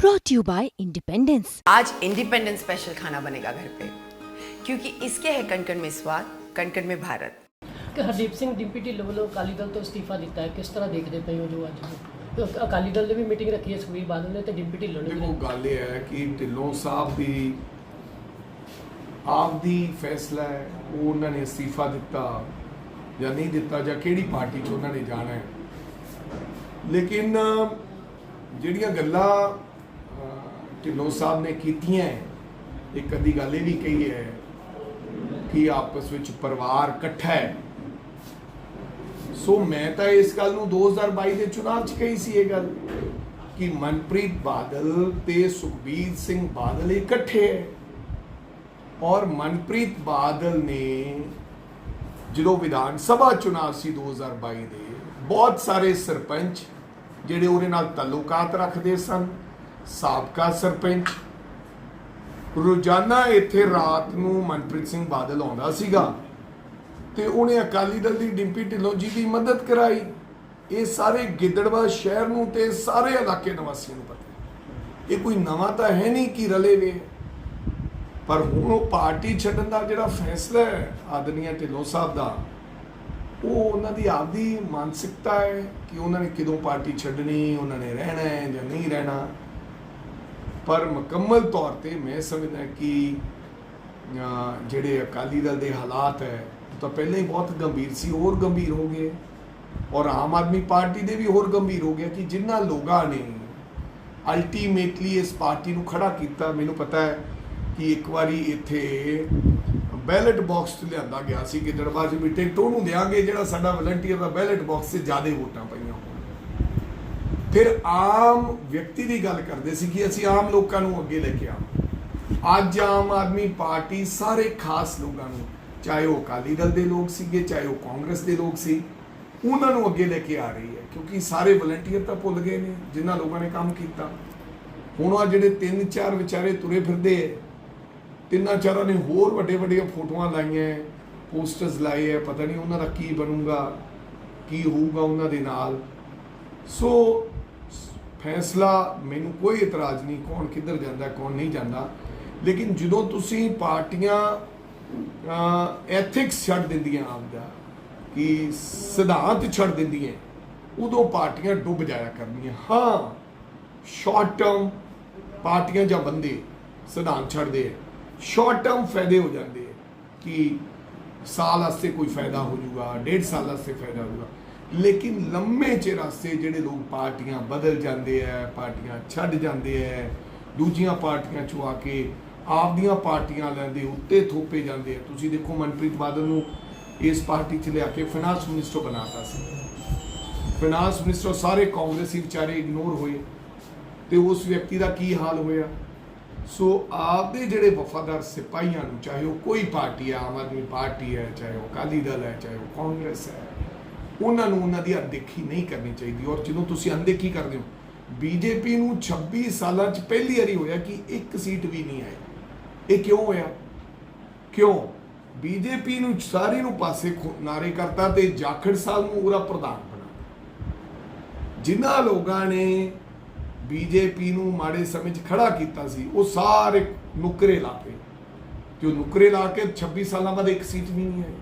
brought to you by Independence. आज independence special खाना बनेगा घर पे क्योंकि इसके है कणकण में स्वाद कणकण में भारत ਕਿ ਹਰਦੀਪ ਸਿੰਘ ਡਿੰਪੀ ਢਿੱਲੋਂ ਵੱਲੋਂ ਅਕਾਲੀ ਦਲ ਤੋਂ ਅਸਤੀਫਾ ਦਿੱਤਾ ਹੈ ਕਿਸ ਤਰ੍ਹਾਂ ਦੇਖਦੇ ਪਏ ਹੋ ਜੋ ਅੱਜ ਤੇ ਅਕਾਲੀ ਦਲ ਨੇ ਵੀ ਮੀਟਿੰਗ ਰੱਖੀ ਹੈ ਸੁਖਬੀਰ ਬਾਦਲ ਨੇ ਤੇ ਡਿੰਪੀ ਢਿੱਲੋਂ ਨੇ ਦੇਖੋ ਵੀ ਗੱਲ ਇਹ ਹੈ ਕਿ ਢਿੱਲੋਂ ਸਾਹਿਬ ਦੀ ਆਪ ਦੀ ਫੈਸਲਾ ਹੈ ਉਹ ਉਹਨਾਂ ਨੇ ਅਸਤੀਫਾ ਦਿੱਤਾ ਜਾਂ ਨਹੀਂ ਦਿੱਤਾ ਜਾਂ ਕਿਹੜੀ ਪਾਰਟੀ 'ਚ ਉਹਨਾਂ ਨੇ ਜਾਣਾ ਹੈ ਲੇਕਿਨ ਜਿਹੜੀਆਂ ਗੱਲਾਂ ਅਹ, ਢਿੱਲੋਂ ਸਾਹਿਬ ਨੇ ਕੀਤੀਆਂ ਇੱਕ ਅੱਧੀ ਗੱਲ ਇਹ ਵੀ ਕਹੀ ਹੈ ਕਿ ਆਪਸ ਵਿੱਚ ਪਰਿਵਾਰ ਇਕੱਠਾ ਹੈ। ਸੋ ਮੈਂ ਤਾਂ ਇਸ ਗੱਲ ਨੂੰ 2022 ਦੇ ਚੁਣਾਵ 'ਚ ਕਹੀ ਸੀ ਇਹ ਗੱਲ ਕਿ ਮਨਪ੍ਰੀਤ ਬਾਦਲ ਤੇ ਸੁਖਬੀਰ ਸਿੰਘ ਬਾਦਲ ਇਕੱਠੇ ਹੈ ਔਰ ਮਨਪ੍ਰੀਤ ਬਾਦਲ ਨੇ ਜਦੋਂ ਵਿਧਾਨ ਸਭਾ ਚੁਣਾਵ ਸੀ 2022 ਦੇ, ਬਹੁਤ ਸਾਰੇ ਸਰਪੰਚ ਜਿਹੜੇ ਉਹਦੇ ਨਾਲ ਤਾਲੁਕਾਤ ਰੱਖਦੇ ਸਨ ਸਾਬਕਾ ਸਰਪੰਚ। ਰੋਜ਼ਾਨਾ ਇੱਥੇ ਰਾਤ ਨੂੰ ਮਨਪ੍ਰੀਤ ਸਿੰਘ ਬਾਦਲ ਆਉਂਦਾ ਸੀਗਾ ਤੇ ਉਹਨੇ ਅਕਾਲੀ ਦਲ ਦੀ ਡਿੰਪੀ ਢਿੱਲੋਂ ਜੀ ਦੀ ਮਦਦ ਕਰਾਈ। ਇਹ ਸਾਰੇ ਗਿੱਦੜਵਾ ਸ਼ਹਿਰ ਨੂੰ ਤੇ ਸਾਰੇ ਇਲਾਕੇ ਨਿਵਾਸੀਆਂ ਨੂੰ ਪਤਾ ਇਹ ਕੋਈ ਨਵਾਂ ਤਾਂ ਹੈ ਨਹੀਂ ਕਿ ਰਲੇ ਵੇ। ਪਰ ਹੁਣ ਉਹ ਪਾਰਟੀ ਛੱਡਣ ਦਾ ਜਿਹੜਾ ਫੈਸਲਾ ਹੈ ਆਦਨੀਆ ਢਿੱਲੋਂ ਸਾਹਿਬ ਦਾ, ਉਹ ਉਹਨਾਂ ਦੀ ਆਪਦੀ ਮਾਨਸਿਕਤਾ ਹੈ ਕਿ ਉਹਨਾਂ ਨੇ ਕਿਦੋਂ ਪਾਰਟੀ ਛੱਡਣੀ, ਉਹਨਾਂ ਨੇ ਰਹਿਣਾ ਹੈ ਜਾਂ ਨਹੀਂ ਰਹਿਣਾ। ਪਰ ਮੁਕੰਮਲ ਤੌਰ ਤੇ ਮੈਂ ਸਮਝਦਾ ਕਿ ਜਿਹੜੇ ਅਕਾਲੀ ਦਲ ਦੇ ਹਾਲਾਤ ਹੈ, ਉਹ ਤਾਂ ਪਹਿਲਾਂ ਹੀ ਬਹੁਤ ਗੰਭੀਰ ਸੀ, ਹੋਰ ਗੰਭੀਰ ਹੋ ਗਏ। ਔਰ ਆਮ ਆਦਮੀ ਪਾਰਟੀ ਦੇ ਵੀ ਹੋਰ ਗੰਭੀਰ ਹੋ ਗਿਆ ਕਿ ਜਿਨ੍ਹਾਂ ਲੋਕਾਂ ਨੇ ਅਲਟੀਮੇਟਲੀ ਇਸ ਪਾਰਟੀ ਨੂੰ ਖੜਾ ਕੀਤਾ। ਮੈਨੂੰ ਪਤਾ ਹੈ ਕਿ ਇੱਕ ਵਾਰੀ ਇੱਥੇ ਬੈਲਟ ਬਾਕਸ ਤੇ ਲਿਆਂਦਾ ਗਿਆ ਸੀ ਕਿ ਦਰਬਾਰ ਵੀ ਟਿਕਟ ਉਹਨੂੰ ਦੇਾਂਗੇ ਜਿਹੜਾ ਸਾਡਾ ਵਲੰਟੀਅਰ ਦਾ ਬੈਲਟ ਬਾਕਸ 'ਚ ਜ਼ਿਆਦਾ ਵੋਟਾਂ ਪਈਆਂ ਹੋਣ। ਫਿਰ ਆਮ ਵਿਅਕਤੀ ਦੀ ਗੱਲ ਕਰਦੇ ਸੀ ਕਿ ਅਸੀਂ ਆਮ ਲੋਕਾਂ ਨੂੰ ਅੱਗੇ ਲੈ ਕੇ ਆਵਾਂ। ਅੱਜ ਆਮ ਆਦਮੀ ਪਾਰਟੀ ਸਾਰੇ ਖਾਸ ਲੋਕਾਂ ਨੂੰ, ਚਾਹੇ ਉਹ ਅਕਾਲੀ ਦਲ ਦੇ ਲੋਕ ਸੀਗੇ, ਚਾਹੇ ਉਹ ਕਾਂਗਰਸ ਦੇ ਲੋਕ ਸੀ, ਉਹਨਾਂ ਨੂੰ ਅੱਗੇ ਲੈ ਕੇ ਆ ਰਹੀ ਹੈ, ਕਿਉਂਕਿ ਸਾਰੇ ਵਲੰਟੀਅਰ ਤਾਂ ਭੁੱਲ ਗਏ ਨੇ, ਜਿਨ੍ਹਾਂ ਲੋਕਾਂ ਨੇ ਕੰਮ ਕੀਤਾ। ਹੁਣ ਆ ਜਿਹੜੇ ਤਿੰਨ ਚਾਰ ਵਿਚਾਰੇ ਤੁਰੇ ਫਿਰਦੇ ਐ ਤਿੰਨਾਂ ਚਾਰਾਂ ਨੇ ਹੋਰ ਵੱਡੇ ਵੱਡੀਆਂ ਫੋਟੋਆਂ ਲਾਈਆਂ ਪੋਸਟਰਸ ਲਾਏ ਐ ਪਤਾ ਨਹੀਂ ਉਹਨਾਂ ਦਾ ਕੀ ਬਣੂਗਾ, ਕੀ ਹੋਊਗਾ ਉਹਨਾਂ ਦੇ ਨਾਲ। ਸੋ ਫੈਸਲਾ, ਮੈਨੂੰ ਕੋਈ ਇਤਰਾਜ਼ ਨਹੀਂ ਕੌਣ ਕਿੱਧਰ ਜਾਂਦਾ, ਕੌਣ ਨਹੀਂ ਜਾਂਦਾ। ਲੇਕਿਨ ਜਦੋਂ ਤੁਸੀਂ ਪਾਰਟੀਆਂ ਐਥਿਕਸ ਛੱਡ ਦਿੰਦੀਆਂ ਆਪਦਾ ਕਿ ਸਿਧਾਂਤ ਛੱਡ ਦਿੰਦੀਆਂ, ਉਦੋਂ ਪਾਰਟੀਆਂ ਡੁੱਬ ਜਾਇਆ ਕਰਨੀਆਂ। ਹਾਂ ਸ਼ਾਰਟ ਟਰਮ ਪਾਰਟੀਆਂ ਜਾਂ ਬੰਦੇ ਸਿਧਾਂਤ ਛੱਡਦੇ ਆ। ਸ਼ਾਰਟ ਟਰਮ ਫਾਇਦੇ ਹੋ ਜਾਂਦੇ ਆ ਕਿ ਸਾਲ ਵਾਸਤੇ ਕੋਈ ਫਾਇਦਾ ਹੋ ਜਾਊਗਾ, ਡੇਢ ਸਾਲ ਵਾਸਤੇ ਫਾਇਦਾ ਹੋਊਗਾ ਲੇਕਿਨ ਲੰਮੇ ਚਿਰ ਵਾਸਤੇ ਜਿਹੜੇ ਲੋਕ ਪਾਰਟੀਆਂ ਬਦਲ ਜਾਂਦੇ ਆ ਪਾਰਟੀਆਂ ਛੱਡ ਜਾਂਦੇ ਆ ਦੂਜੀਆਂ ਪਾਰਟੀਆਂ ਚੋਂ ਆ ਕੇ ਆਪਦੀਆਂ ਪਾਰਟੀਆਂ ਲੈਂਦੇ ਉੱਤੇ ਥੋਪੇ ਜਾਂਦੇ ਆ ਤੁਸੀਂ ਦੇਖੋ ਮਨਪ੍ਰੀਤ ਬਾਦਲ ਨੂੰ ਇਸ ਪਾਰਟੀ 'ਚ ਲਿਆ ਕੇ ਫਾਈਨਾਂਸ ਮਿਨਿਸਟਰ ਬਣਾਤਾ ਸੀ। ਫਾਈਨਾਂਸ ਮਿਨਿਸਟਰ ਸਾਰੇ ਕਾਂਗਰਸੀ ਵਿਚਾਰੇ ਇਗਨੋਰ ਹੋਏ ਤੇ ਉਸ ਵਿਅਕਤੀ ਦਾ ਕੀ ਹਾਲ ਹੋਇਆ? ਸੋ ਆਪਦੇ ਜਿਹੜੇ ਵਫਾਦਾਰ ਸਿਪਾਹੀਆਂ ਨੂੰ, ਚਾਹੇ ਉਹ ਕੋਈ ਪਾਰਟੀ ਹੈ ਆਮ ਆਦਮੀ ਪਾਰਟੀ ਹੈ, ਚਾਹੇ ਉਹ ਅਕਾਲੀ ਦਲ ਹੈ, ਚਾਹੇ ਉਹ ਕਾਂਗਰਸ ਹੈ ਉਹਨਾਂ ਨੂੰ ਉਹਨਾਂ ਦੀ ਅਣਦੇਖੀ ਨਹੀਂ ਕਰਨੀ ਚਾਹੀਦੀ। ਔਰ ਜਦੋਂ ਤੁਸੀਂ ਅਣਦੇਖੀ ਕਰਦੇ ਹੋ ਬੀਜੇਪੀ ਨੂੰ 26 ਸਾਲਾਂ 'ਚ ਪਹਿਲੀ ਵਾਰੀ ਹੋਇਆ ਕਿ ਇੱਕ ਸੀਟ ਵੀ ਨਹੀਂ ਆਈ। ਇਹ ਕਿਉਂ ਹੋਇਆ? ਕਿਉਂ? ਬੀਜੇਪੀ ਨੂੰ ਸਾਰੀ ਨੂੰ ਪਾਸੇ ਖੋ- ਨਾਰੇ ਕਰਤਾ ਤੇ ਜਾਖੜ ਸਾਹਿਬ ਨੂੰ ਉਹਦਾ ਪ੍ਰਧਾਨ ਬਣਾ ਜਿਨ੍ਹਾਂ ਲੋਕਾਂ ਨੇ ਬੀਜੇਪੀ ਨੂੰ ਮਾੜੇ ਸਮੇਂ 'ਚ ਖੜਾ ਕੀਤਾ ਸੀ, ਉਹ ਸਾਰੇ ਨੁਕਰੇ ਲਾ ਕੇ ਤੇ ਉਹ ਨੁਕਰੇ ਲਾ ਕੇ 26 ਸਾਲਾਂ ਬਾਅਦ ਇੱਕ ਸੀਟ ਵੀ ਨਹੀਂ ਆਈ।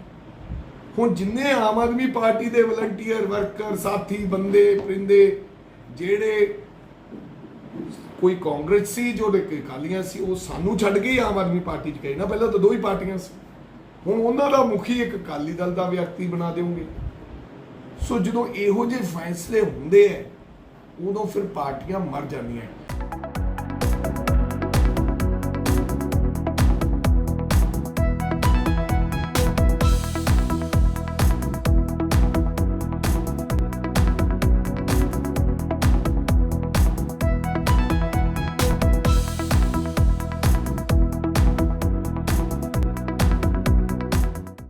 ਹੁਣ ਜਿੰਨੇ ਆਮ ਆਦਮੀ ਪਾਰਟੀ ਦੇ ਵਲੰਟੀਅਰ, ਵਰਕਰ, ਸਾਥੀ, ਬੰਦੇ, ਪਰਿੰਦੇ, ਜਿਹੜੇ ਕੋਈ ਕਾਂਗਰਸ ਸੀ, ਜੋ ਦੇ ਕਾਲੀਆਂ ਸੀ, ਉਹ ਸਾਨੂੰ ਛੱਡ ਕੇ ਹੀ ਆਮ ਆਦਮੀ ਪਾਰਟੀ 'ਚ ਗਏ। ਨਾ, ਪਹਿਲਾਂ ਤਾਂ ਦੋ ਹੀ ਪਾਰਟੀਆਂ ਸੀ। ਹੁਣ ਉਹਨਾਂ ਦਾ ਮੁਖੀ ਇੱਕ ਅਕਾਲੀ ਦਲ ਦਾ ਵਿਅਕਤੀ ਬਣਾ ਦਿਓਗੇ ਸੋ ਜਦੋਂ ਇਹੋ ਜਿਹੇ ਫੈਸਲੇ ਹੁੰਦੇ ਐ, ਉਦੋਂ ਫਿਰ ਪਾਰਟੀਆਂ ਮਰ ਜਾਂਦੀਆਂ